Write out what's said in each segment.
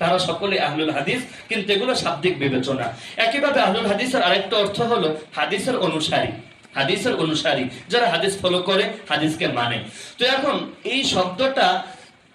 তারা সকলে আহলুল হাদিস, কিন্তু এগুলো শাব্দিক বিবেচনা। একইভাবে আহলুল হাদিসের আরেকটা অর্থ হলো হাদিসের অনুসারী। হাদিসের অনুসারী। যারা হাদিস ফলো করে, হাদিসকে মানে। তো এখন এই শব্দটা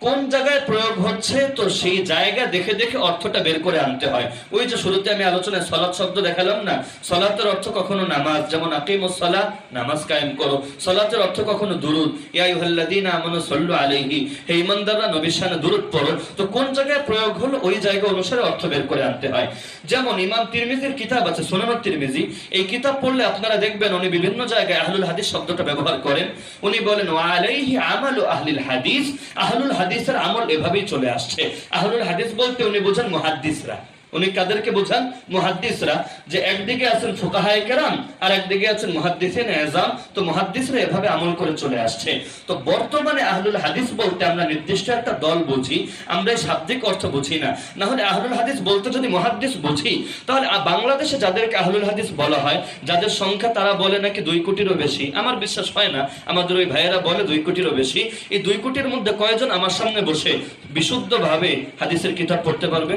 কোন জায়গায় প্রয়োগ হচ্ছে, তো সেই জায়গা দেখে দেখে অর্থটা বের করে আনতে হয়। ওই যে শুরুতে আমি আলোচনায় সলাৎ শব্দ দেখালাম না, সলাতের অর্থ কখনো নামাজ, যেমন আকিমুস সালা নামাজ কায়েম করো। সলাতের অর্থ কখনো দুরুদ, ইয়া আইয়ুহাল্লাযীনা আমানু সাল্লু আলাইহি, হে ঈমানদাররা নবীর দুরুদ পড়ো। তো কোন জায়গায় প্রয়োগ হলো, ওই জায়গা অনুসারে অর্থ বের করে আনতে হয়। যেমন ইমাম তিরমিজির কিতাব আছে সুনানুত তিরমিজি। এই কিতাব পড়লে আপনারা দেখবেন উনি বিভিন্ন জায়গায় আহলুল হাদিস শব্দটা ব্যবহার করেন। উনি বলেন, ওয়া আলাইহি আমালু আহলিল হাদিস। আহলুল হাদিসের আমল এভাবেই চলে আসছে। আহলুল হাদিস বলতে উনি বোঝেন মুহাদ্দিসরা। উনি কাদেরকে বোঝান? মুহাদ্দিসরা। যে একদিকে আছেন ফুকাহায়ে কেরাম, আর একদিকে আছেন মুহাদ্দিসিন এজাম। তো মুহাদ্দিসরা এভাবে আমল করে চলে আসছে। তো বর্তমানে আহলুল হাদিস বলতে আমরা নির্দিষ্ট একটা দল বুঝি, আমরা এই শাব্দিক অর্থ বুঝি না। না হলে আহলুল হাদিস বলতে যদি মুহাদ্দিস বুঝি, তাহলে বাংলাদেশে যাদেরকে আহলুল হাদিস বলা হয়, যাদের সংখ্যা তারা বলে নাকি দুই কোটিরও বেশি? আমার বিশ্বাস হয় না। আমাদের ওই ভাইয়েরা বলে দুই কোটিরও বেশি। এই দুই কোটির মধ্যে কয়জন আমার সামনে বসে বিশুদ্ধভাবে হাদিসের কিতাব পড়তে পারবে?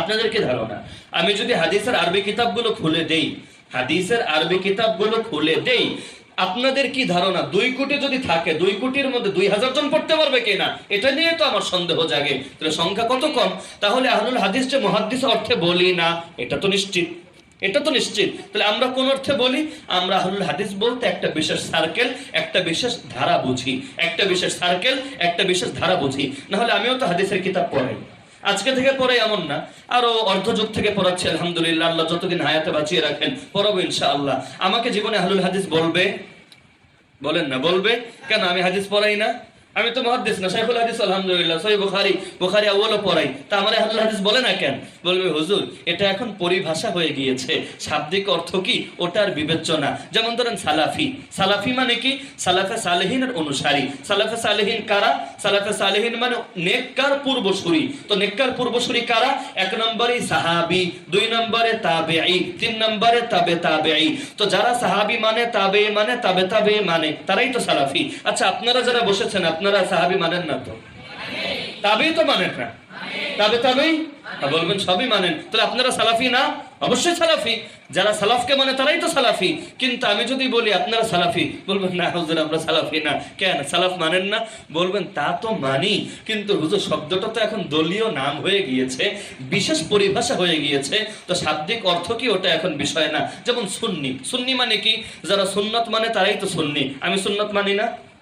আপনাদের কি ধারণা, আমি যদি হাদিসের আরবি কিতাবগুলো খুলে দেই, হাদিসের আরবি কিতাবগুলো খুলে দেই, আপনাদের কি ধারণা, দুই কোটি যদি থাকে, দুই কোটির মধ্যে দুই হাজার জন পড়তে পারবে কিনা? এটা নিয়ে তো আমার সন্দেহ জাগে। তাহলে সংখ্যা কত কম? তাহলে আহলুল হাদিস যে মহাদিস অর্থে বলি না, এটা তো নিশ্চিত। এটা তো নিশ্চিত। তাহলে আমরা কোন অর্থে বলি? আমরা আহলুল হাদিস বলতে একটা বিশেষ সার্কেল একটা বিশেষ ধারা বুঝি। একটা বিশেষ সার্কেল একটা বিশেষ ধারা বুঝি। না হলে আমিও তো হাদিসের কিতাব পড়াই। আজকে থেকে পরে এমন না। আরও অর্ধযুগ থেকে পড়াচ্ছি, আলহামদুলিল্লাহ, আল্লাহ যতদিন হায়াতে বাঁচিয়ে রাখেন, পড়াবো ইনশাআল্লাহ। আমাকে জীবনে আহলুল হাদিস বলবে? বলেন না, বলবে? কেন আমি হাদিস পড়াই না? আমি তো মহাদিস না, শাইখুল হাদিস, আলহামদুলিল্লাহ সহি বুখারি বুখারি আউ্বালও পড়াই। তা আমার আহলুল হাদিস বলে না কেন? বলবে, হুজুর, এটা এখন পরিভাষা হয়ে গিয়েছে। শাব্দিক অর্থ কি? ওটার বিবেচনা। যেমন ধরেন, সালাফি। সালাফি মানে কি? সালাফে সালেহিনের অনুসারী। সালাফে সালেহিন কারা? সালাফে সালেহিন মানে নেককার পূর্বসূরি। তো নেককার পূর্বসূরি কারা? এক নম্বরে সাহাবি, দুই নম্বরে তাবেঈ, তিন নম্বরে তাবে তাবেঈ। তো যারা সাহাবি মানে তাবে মানে তাবে তাবে মানে তারাই তো সালাফি। আচ্ছা আপনারা যারা বসেছেন আপনারা সাহাবি মানেন না তো? তাবেই তো মানেন না। তবে তবেই? বলবেন, সবই মানেন। তাহলে আপনারা সালাফি না? অবশ্যই সালাফি। যারা সালাফকে মানে তারাই তো সালাফি। কিন্তু আমি যদি বলি, আপনারা সালাফি? বলবেন, না, হুজুর, আমরা সালাফি না। কেন? সালাফ মানেন না? বলবেন, তা তো মানি। কিন্তু হুজুর, শব্দটা তো এখন দলীয় নাম হয়ে গিয়েছে, বিশেষ পরিভাষা হয়ে গিয়েছে। তো শাব্দিক অর্থ কি, ওটা এখন বিষয় না। যেমন সুন্নি। সুন্নি মানে কি? যারা সুন্নত মানে তারাই তো সুন্নি। আমি সুন্নত মানি না?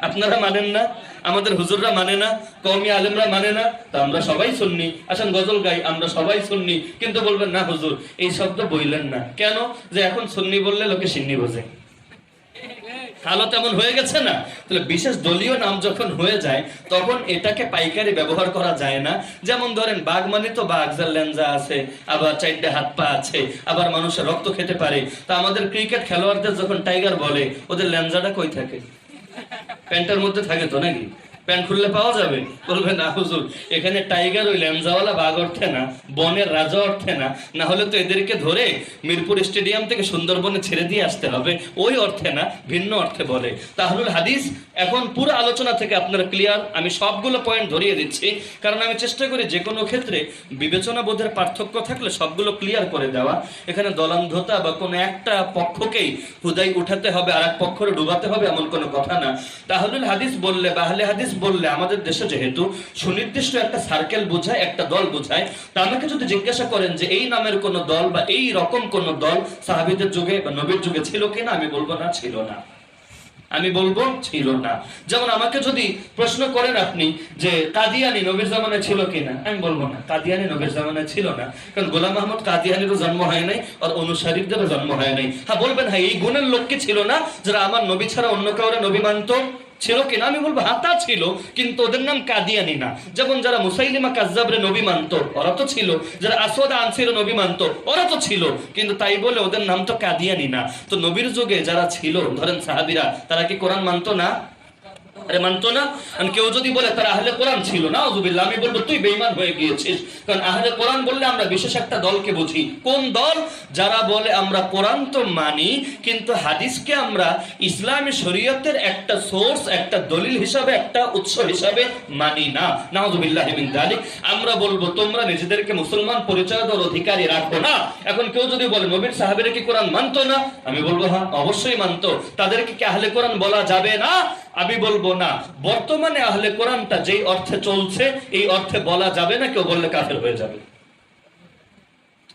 আপনারা মানেন না, আমাদের হুজুররা মানে না, কওমি আলেমরা মানে না, তো আমরা সবাই শুননি আসেন গজল গাই, আমরা সবাই শুননি কিন্তু বলবেন, না হুজুর, এই শব্দ বইলেন না। কেন? যে এখন সুন্নি বললে লোকে সিন্নি বোঝে। হালত এমন হয়ে গেছে না? তাহলে বিশেষ দলীয় নাম যখন হয়ে যায়, তখন এটাকে পাইকারি ব্যবহার করা যায় না। যেমন ধরেন, বাঘ মানে তো বাঘ, যার লেঞ্জা আছে, আবার চারটে হাত পা আছে, আবার মানুষের রক্ত খেতে পারে। তা আমাদের ক্রিকেট খেলোয়াড়দের যখন টাইগার বলে, ওদের লেঞ্জাটা কই থাকে? প্যান্টের মধ্যে থাকে তো নাকি? প্যান্ট খুললে পাওয়া যাবে? বলবে, না, হুজুর, এখানে টাইগার ওই ল্যামজাওয়ালা বাঘ অর্থে না, বনের রাজা অর্থে না। না হলে তো এদেরকে ধরে মিরপুর স্টেডিয়াম থেকে সুন্দরবনে ছেড়ে দিয়ে আসতে হবে। ওই অর্থে না, ভিন্ন অর্থে বলে। তাহলুল হাদিস, এখন পুরো আলোচনা থেকে আপনারা ক্লিয়ার আমি সবগুলো পয়েন্ট ধরিয়ে দিচ্ছি, কারণ আমি চেষ্টা করি যে কোনো ক্ষেত্রে বিবেচনা বোধের পার্থক্য থাকলে সবগুলো ক্লিয়ার করে দেওয়া। এখানে দলান্ধতা বা কোনো একটা পক্ষকেই হুদাই উঠাতে হবে আর এক পক্ষরে ডুবাতে হবে, এমন কোনো কথা না। তাহলুল হাদিস বললে বা আহলে হাদিস বললে আমাদের দেশে যেহেতু সুনির্দিষ্ট একটা সার্কেল বোঝায়, একটা দল বোঝায়, তা আমাকে যদি জিজ্ঞাসা করেন যে এই নামের কোন দল বা এই রকম কোন দল সাহাবিদের যুগে বা নবীর যুগে ছিল কিনা, আমি বলব না, ছিল না। আমি বলব ছিল না। যেমন আমাকে যদি প্রশ্ন করেন আপনি যে কাদিয়ানি নবীর জামানায় ছিল কিনা, আমি বলব না, কাদিয়ানি নবীর জামানায় ছিল না। কারণ গোলাম মাহমুদ কাদিয়ানিরও জন্ম হয় নাই, আর অনুসারীদেরও জন্ম হয় নাই। হ্যাঁ বলবেন হ্যাঁ এই গুণের লোক কি ছিল না, যারা আমার নবী ছাড়া অন্য কাউরে নবী মানত? ছিল কিনা, আমি বলব হাতা ছিল, কিন্তু ওদের নাম কাদিয়ানি না যেমন যারা মুসাইলিমা কাজাবরে নবী মানত, ওরা তো ছিল। যারা আসোদা আনসির নবী মানত, ওরা তো ছিল। কিন্তু তাই বলে ওদের নাম তো কাদিয়ানি না তো নবীর যুগে যারা ছিল, ধরেন সাহাবিরা, তারা কি কোরআন মানত না? আরে মানতো না? আর কেউ যদি বলে, তারা আহলে কোরআন ছিল না অজুবিল্লাহ আমি বলব, তুই বেইমান হয়ে গিয়েছিস। কারণ আহলে কোরআন বললে আমরা বিশেষ একটা দলকে বুঝি। কোন দল? যারা বলে, আমরা কোরআন তো মানি, কিন্তু হাদিসকে আমরা ইসলামী শরীয়তের একটা সোর্স, একটা দলিল হিসাবে, একটা উৎস হিসাবে মানি না। নাউজুবিল্লাহ মিন যালিক। আমরা বলব, তোমরা নিজেদেরকে মুসলমান পরিচয় দেওয়ার অধিকারী রাখো না। এখন কেউ যদি বলে, নবীর সাহাবেরা কি কোরআন মানতো না? আমি বলব হ্যাঁ অবশ্যই মানতো। তাদেরকে কি আহলে কোরআন বলা যাবে না? আমি বলব না। বর্তমানে আহলে কোরআনটা যেই অর্থে চলছে, এই অর্থে বলা যাবে না, কেউ বললে কাফের হয়ে যাবে।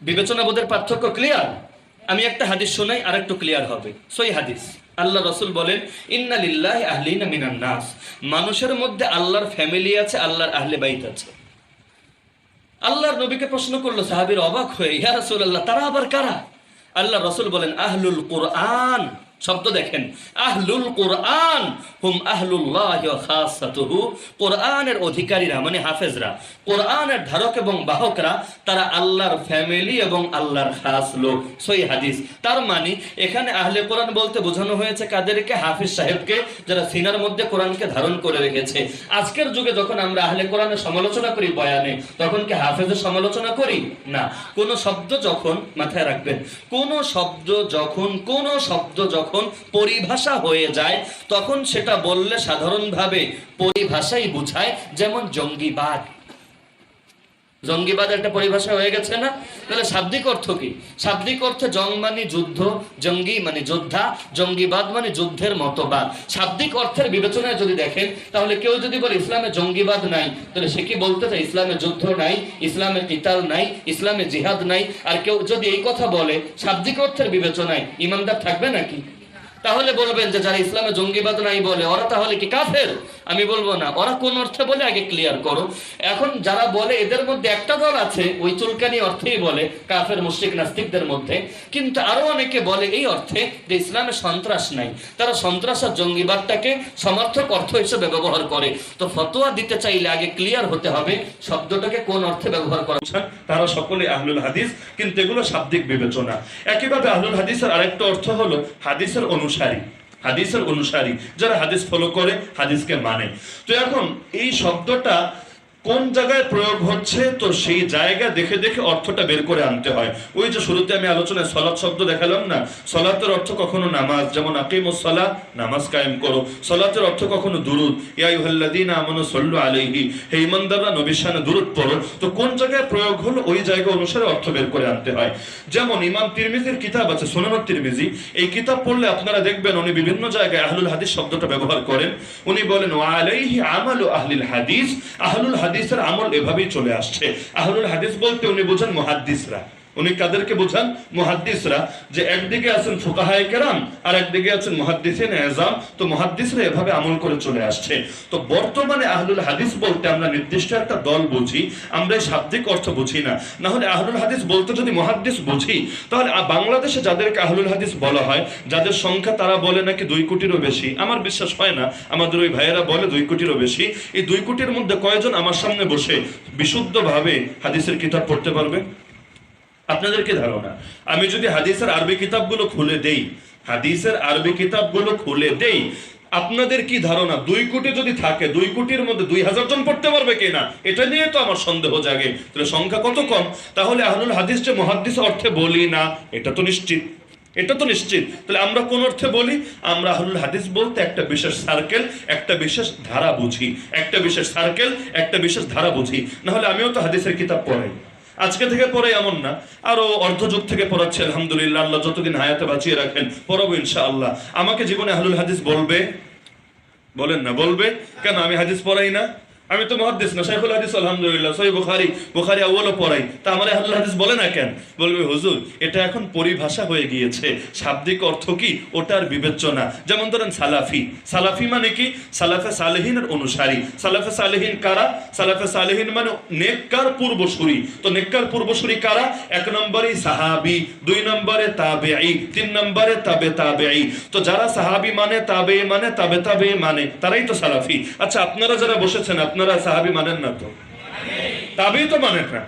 বিবেচনা বোধের পার্থক্য ক্লিয়ার আমি একটা হাদিস শোনাই আর একটু ক্লিয়ার হবে। সই হাদিস। আল্লাহ রসুল বলেন, ইন্না লিল্লাহি আহলিনা মিনান নাস। মানুষের মধ্যে আল্লাহর ফ্যামিলি আছে, আল্লাহর আহলে বাইত আছে। আল্লাহর নবীকে প্রশ্ন করল, সাহাবীর অবাক হয়ে, ইয়া রাসূলুল্লাহ, তারা আবার কারা? আল্লাহ রসুল বলেন, আহলুল কোরআন। শব্দ দেখেন। আহলুল কোরআন হুম আহলুল্লাহ খাসাতুহু। কোরআনের অধিকারীরা মানে হাফেজরা, কোরআনের ধারক এবং বাহকরা, তারা আল্লাহর ফ্যামিলি এবং আল্লাহর খাস লোক। সই হাদিস। তার মানে এখানে আহলে কোরআন বলতে বোঝানো হয়েছে কাদেরকে? হাফিজ সাহেবকে, যারা সিনার মধ্যে কোরআনকে ধারণ করে রেখেছে। আজকের যুগে যখন আমরা আহলে কোরআনের সমালোচনা করি বয়ানে, তখন কি হাফেজের সমালোচনা করি? না। কোন শব্দ যখন মাথায় রাখবেন, কোন শব্দ যখন, কোন শব্দ যখন পরিভাষা হয়ে যায়, তখন সেটা বললে সাধারণভাবে পরিভাষাই বোঝায়, যেমন জঙ্গিবাদ। জঙ্গিবাদ একটা পরিভাষা হয়ে গেছে না? তাহলে শাব্দিক অর্থ কি? শাব্দিক অর্থে জং মানে যুদ্ধ, জঙ্গি মানে যোদ্ধা, জঙ্গিবাদ মানে যুদ্ধের মতবাদ। শাব্দিক অর্থের বিবেচনায় যদি দেখেন, তাহলে কেউ যদি বলে ইসলামে জঙ্গিবাদ নাই, তাহলে সে কি বলতে চায়? ইসলামে যুদ্ধ নাই, ইসলামে কিতাল নাই, ইসলামে জিহাদ নাই। আর কেউ যদি এই কথা বলে, শাব্দিক অর্থের বিবেচনায় ইমানদার থাকবে নাকি? তাহলে বলবেন যে যারা ইসলামে জঙ্গিবাদ নাই বলে, ওরা তাহলে কি কাফের? আমি বলব না। ওরা কোন অর্থে বলে? আগে ক্লিয়ার করো। এখন যারা বলে, এদের মধ্যে একটা দল আছে, ওই চুলকানি অর্থেই বলে, কাফের, মুশরিক, নাস্তিকদের মধ্যে। কিন্তু আরও অনেকে বলে এই অর্থে যে ইসলামে সন্ত্রাস নাই। তারা সন্ত্রাস আর জঙ্গিবাদটাকে সমর্থক অর্থ হিসেবে ব্যবহার করে। তো ফতোয়া দিতে চাইলে আগে ক্লিয়ার হতে হবে শব্দটাকে কোন অর্থে ব্যবহার করা তারা সকলে আহলুল হাদিস, কিন্তু এগুলো শাব্দিক বিবেচনা। একইভাবে আহলুল হাদিসের আরেকটা অর্থ হলো, হাদিসের অনুসারী হাদিসের অনুসারী যারা হাদিস ফলো করে হাদিসকে মানে। তো এখন এই শব্দটা কোন জায়গায় প্রয়োগ হচ্ছে, তো সেই জায়গা দেখে দেখে অর্থটা বের করে আনতে হয়। ওই যে শুরুতে আমি আলোচনায় সলাৎ শব্দ দেখালাম না, সলাতের অর্থ কখনো নামাজ, যেমন আকিমুস সালাহ নামাজ কায়েম করো। সলাতের অর্থ কখনো দুরুদ, ইয়া আইয়ুহাল্লাযীনা আমানু সাল্লু হে ঈমানদাররা নবীর শানে দুরুদ পড়ো। তো কোন জায়গায় প্রয়োগ হলো, ওই জায়গা অনুসারে অর্থ বের করে আনতে হয়। যেমন ইমাম তিরমিজির কিতাব আছে সুনানুত তিরমিজি। এই কিতাব পড়লে আপনারা দেখবেন উনি বিভিন্ন জায়গায় আহলুল হাদিস শব্দটা ব্যবহার করেন। উনি বলেন, ওয়া আলাইহি আমালু আহলিল হাদিস। আহলুল হাদিসের আমল এভাবেই চলে আসছে। আহলুল হাদিস বলতে উনি বোঝেন মুহাদ্দিসরা। উনি কাদেরকে বোঝান? মুহাদ্দিসরা। যে একদিকে আছেন ফুকাহায়ে কেরাম, আর একদিকে আছেন মুহাদ্দিসিন এজাম। তো মুহাদ্দিসরা এভাবে আমল করে চলে আসছে। তো বর্তমানে আহলুল হাদিস বলতে আমরা নির্দিষ্ট একটা দল বুঝি, আমরা শাব্দিক অর্থ বুঝি না। না হলে আহলুল হাদিস বলতে যদি মুহাদ্দিস বুঝি, তাহলে বাংলাদেশে যাদেরকে আহলুল হাদিস বলা হয়, যাদের সংখ্যা তারা বলে নাকি দুই কোটিরও বেশি? আমার বিশ্বাস হয় না। আমাদের ওই ভাইয়েরা বলে দুই কোটিরও বেশি। এই দুই কোটির মধ্যে কয়জন আমার সামনে বসে বিশুদ্ধভাবে হাদিসের কিতাব পড়তে পারবে? আপনাদের কি ধারণা, আমি যদি হাদিসের আরবি কিতাবগুলো খুলে দেই, হাদিসের আরবি কিতাবগুলো খুলে দেই, আপনাদের কি ধারণা? দুই কোটি যদি থাকে, দুই কোটির মধ্যে দুই হাজার জন পড়তে পারবে কিনা? এটা নিয়ে তো আমার সন্দেহ জাগে। তাহলে সংখ্যা কত কম? তাহলে আহলুল হাদিস যে মহাদ্দিস অর্থে বলি না, এটা তো নিশ্চিত। এটা তো নিশ্চিত। তাহলে আমরা কোন অর্থে বলি? আমরা আহলুল হাদিস বলতে একটা বিশেষ সার্কেল একটা বিশেষ ধারা বুঝি। একটা বিশেষ সার্কেল একটা বিশেষ ধারা বুঝি। না হলে আমিও তো হাদিসের কিতাব পড়াই। আজকে থেকে পরে এমন না। আরও অর্ধযুগ থেকে পড়াচ্ছে, আলহামদুলিল্লাহ, আল্লাহ যতদিন হায়াতে বাঁচিয়ে রাখেন, পড়াবো ইনশাআল্লাহ। আমাকে জীবনে আহলুল হাদিস বলবে? বলেন না, বলবে? কেন আমি হাদিস পড়াই না? আমি তো মহাদিস না, শাইখুল হাদিস, আলহামদুলিল্লাহ, সহি বুখারি বুখারি আউ্বালও পড়াই। তা আমার আহলুল হাদিস বলে না কেন? বলবে, হুজুর, এটা এখন পরিভাষা হয়ে গিয়েছে। শাব্দিক অর্থ কি? ওটার বিবেচনা। যেমন ধরেন সালাফি। সালাফি মানে কি? সালাফে সালেহিনের অনুসারী। সালাফে সালেহিন কারা? সালাফে সালেহিন মানে নেককার পূর্বসূরি। তো নেককার পূর্বসূরি কারা? এক নম্বরে সাহাবি, দুই নম্বরে তাবেঈ, তিন নম্বরে তাবে তাবেঈ। তো যারা সাহাবি মানে তাবে মানে তাবে তাবে মানে তারাই তো সালাফি। আচ্ছা আপনারা যারা বসেছেন আপনারা সাহাবি মানেন না তো? তাবেই তো মানেন না।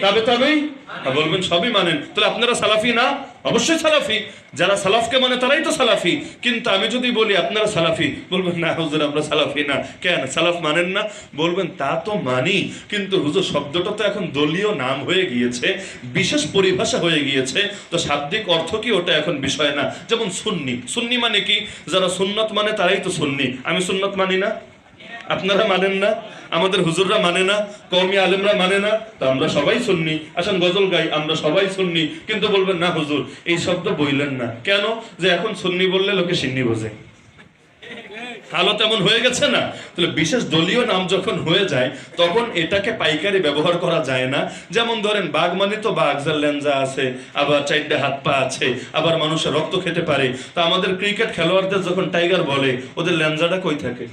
তবে তবেই? বলবেন, সবই মানেন। তাহলে আপনারা সালাফি না? অবশ্যই সালাফি। যারা সালাফকে মানে তারাই তো সালাফি। কিন্তু আমি যদি বলি, আপনারা সালাফি? বলবেন, না হুজুর, আমরা সালাফি না। কেন? সালাফ মানেন না? বলবেন, তা তো মানি। কিন্তু হুজুর, শব্দটা তো এখন দলীয় নাম হয়ে গিয়েছে, বিশেষ পরিভাষা হয়ে গিয়েছে। তো শাব্দিক অর্থ কি, ওটা এখন বিষয় না। যেমন সুন্নি। সুন্নি মানে কি? যারা সুন্নত মানে তারাই তো সুন্নি। আমি সুন্নত মানি না? আপনারা মানেন না, আমাদের হুজুররা মানে না কৌমি আলেমরা মানে না, তো আমরা সবাই শুননি আসেন, গজল গাই, আমরা সবাই শুননি কিন্তু বলবেন, না হুজুর, এই শব্দ বইলেন না। কেন? যে এখন সুন্নি বললে লোকে সিন্নি বোঝে। হালত এমন হয়ে গেছে না? তাহলে বিশেষ দলীয় নাম যখন হয়ে যায়, তখন এটাকে পাইকারি ব্যবহার করা যায় না। যেমন ধরেন, বাঘ মানে তো বাঘ, যার লেঞ্জা আছে, আবার চারটে হাত পা আছে, আবার মানুষের রক্ত খেতে পারে। তা আমাদের ক্রিকেট খেলোয়াড়দের যখন টাইগার বলে, ওদের লেঞ্জাটা কই থাকে?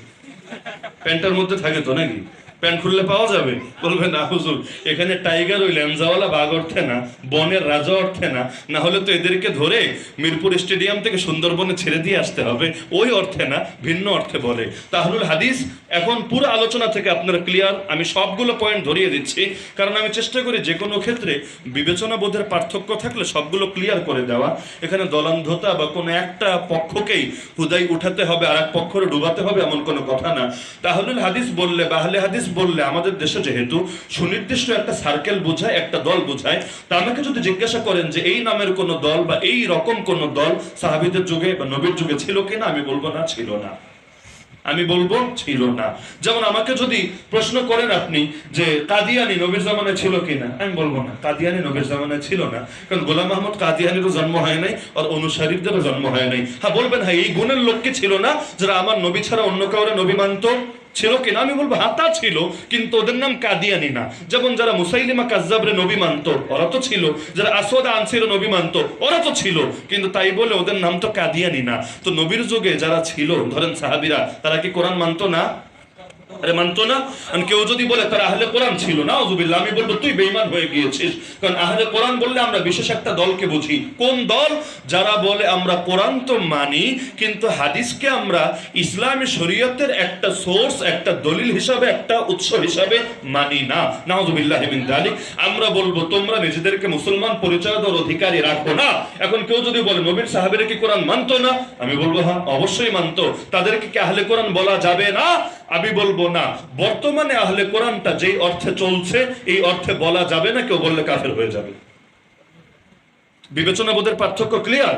প্যান্টের মধ্যে থাকে তো নাকি? প্যান্ট খুললে পাওয়া যাবে? বলবে, না, হুজুর, এখানে টাইগার ওই ল্যাংজাওয়ালা বাঘ অর্থে না, বনের রাজা অর্থে না। না হলে তো এদেরকে ধরে মিরপুর স্টেডিয়াম থেকে সুন্দরবনে ছেড়ে দিয়ে আসতে হবে। ওই অর্থে না, ভিন্ন অর্থে বলে। তাহলুল হাদিস, এখন পুরো আলোচনা থেকে আপনারা ক্লিয়ার আমি সবগুলো পয়েন্ট ধরিয়ে দিচ্ছি, কারণ আমি চেষ্টা করি যে কোনো ক্ষেত্রে বিবেচনা বোধের পার্থক্য থাকলে সবগুলো ক্লিয়ার করে দেওয়া। এখানে দলান্ধতা বা কোনো একটা পক্ষকেই হুদাই উঠাতে হবে আর এক পক্ষরে ডুবাতে হবে, এমন কোনো কথা না। তাহলুল হাদিস বললে, বাহলে হাদিস বললে আমাদের দেশে যেহেতু সুনির্দিষ্ট একটা সার্কেল বোঝায়, একটা দল বোঝায়, তা আমাকে যদি জিজ্ঞাসা করেন যে এই নামের কোনো দল বা এই রকম কোনো দল সাহাবিদের যুগে বা নবীর যুগে ছিল কিনা, আমি বলব না, ছিল না। আমি বলব ছিল না। যেমন আমাকে যদি প্রশ্ন করেন আপনি যে কাদিয়ানি নবীর জামানায় ছিল কিনা, আমি বলব না, কাদিয়ানি নবীর জামানায় ছিল না। কারণ গোলাম মাহমুদ কাদিয়ানিরও জন্ম হয় নাই, আর অনুসারীদেরও জন্ম হয় নাই। হ্যাঁ বলবেন হ্যাঁ এই গুণের লোককে ছিল না, যারা আমার নবী ছাড়া অন্য কাউরে নবী মানত? ছিল কিনা আমি বলব হাতা ছিল, কিন্তু ওদের নাম কাদিয়ানি না। যেমন যারা মুসাইলিমা কাজাবরে নবী মানত, ওরা তো ছিল। যারা আসদ আনসির নবী মানত, ওরা তো ছিল। কিন্তু তাই বলে ওদের নাম তো কাদিয়ানি না। তো নবীর যুগে যারা ছিল, ধরেন সাহাবিরা, তারা কি কোরআন মানত না? আরে মানতো না? আর কেউ যদি বলে, তারা আহলে কোরআন ছিল না? অজুবিল্লাহ আমি বলব, তুই বেইমান হয়ে গিয়েছিস। কারণ আহলে কোরআন বললে আমরা বিশেষ একটা দলকে বুঝি। কোন দল? যারা বলে, আমরা কোরআন তো মানি, কিন্তু হাদিসকে আমরা ইসলামী শরীয়তের একটা সোর্স, একটা দলিল হিসাবে, একটা উৎস হিসাবে মানি না। নাউজুবিল্লাহ মিন যালিক আমরা বলব, তোমরা নিজেদেরকে মুসলমান পরিচয় দেওয়ার অধিকারী রাখো না। এখন কেউ যদি বলে, নবীর সাহাবেরা কি কোরআন মানতো না? আমি বলব হ্যাঁ অবশ্যই মানতো। তাদেরকে কি আহলে কোরআন বলা যাবে না? আমি বলব না। বর্তমানে আহলে কোরআনটা যেই অর্থে চলছে, এই অর্থে বলা যাবে না, কেউ বললে কাফের হয়ে যাবে। বিবেচনা বোধের পার্থক্য ক্লিয়ার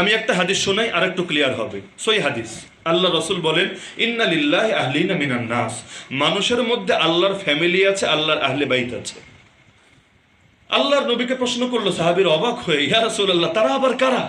আমি একটা হাদিস শোনাই আর একটু ক্লিয়ার হবে। সই হাদিস। আল্লাহ রসুল বলেন, ইন্না লিল্লাহ আহলিনা মিনান নাস। মানুষের মধ্যে আল্লাহর ফ্যামিলি আছে, আল্লাহর আহলে বাইত আছে। আল্লাহর নবীকে প্রশ্ন করল, সাহাবীর অবাক হয়ে, ইয়া রাসূলুল্লাহ, তারা আবার কারা?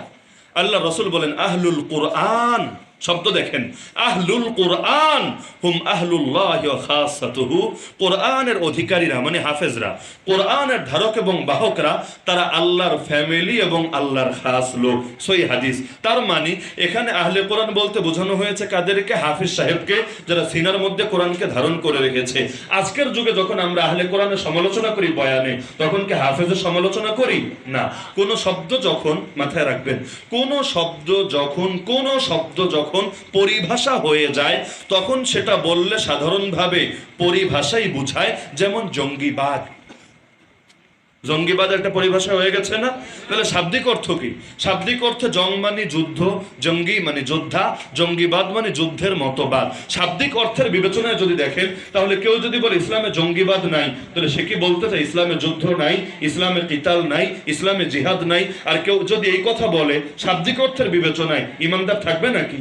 আল্লাহ রসুল বলেন, আহলুল কোরআন। শব্দ দেখেন। আহলুল কোরআন হুম আহলুল্লাহ খাসাতুহু। কোরআনের অধিকারীরা মানে হাফেজরা, কোরআনের ধারক এবং বাহকরা, তারা আল্লাহর ফ্যামিলি এবং আল্লাহর খাস লোক। সই হাদিস। তার মানে এখানে আহলে কোরআন বলতে বোঝানো হয়েছে কাদেরকে? হাফিজ সাহেবকে, যারা সিনার মধ্যে কোরআনকে ধারণ করে রেখেছে। আজকের যুগে যখন আমরা আহলে কোরআনের সমালোচনা করি বয়ানে, তখন কি হাফেজের সমালোচনা করি? না। কোন শব্দ যখন মাথায় রাখবেন, কোনো শব্দ যখন, কোন শব্দ যখন পরিভাষা হয়ে যায়, তখন সেটা বললে সাধারণভাবে পরিভাষাই বুঝায়, যেমন জঙ্গিবাদ। জঙ্গিবাদ একটা পরিভাষা হয়ে গেছে না? তাহলে শাব্দিক অর্থ কি? শাব্দিক অর্থে জং মানে যুদ্ধ, জঙ্গি মানে যোদ্ধা, জঙ্গিবাদ মানে যুদ্ধের মতবাদ। শাব্দিক অর্থের বিবেচনায় যদি দেখেন, তাহলে কেউ যদি বলে ইসলামে জঙ্গিবাদ নাই, তাহলে সে কি বলতে চায়? ইসলামে যুদ্ধ নাই, ইসলামে কিতাল নাই, ইসলামে জিহাদ নাই। আর কেউ যদি এই কথা বলে, শাব্দিক অর্থের বিবেচনায় ইমানদার থাকবে নাকি?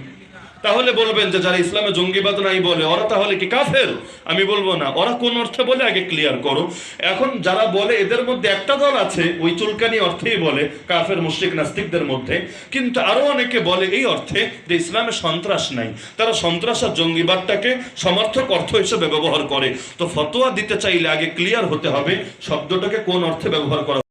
তাহলে বলবেন যে যারা ইসলামে জঙ্গিবাদ নাই বলে, ওরা তাহলে কি কাফের? আমি বলব না। ওরা কোন অর্থে বলে? আগে ক্লিয়ার করো। এখন যারা বলে, এদের মধ্যে একটা দল আছে, ওই চুলকানি অর্থেই বলে, কাফের, মুশরিক, নাস্তিকদের মধ্যে। কিন্তু আরও অনেকে বলে এই অর্থে যে ইসলামে সন্ত্রাস নাই। তারা সন্ত্রাস আর জঙ্গিবাদটাকে সমর্থক অর্থ হিসেবে ব্যবহার করে। তো ফতোয়া দিতে চাইলে আগে ক্লিয়ার হতে হবে, শব্দটাকে কোন অর্থে ব্যবহার করা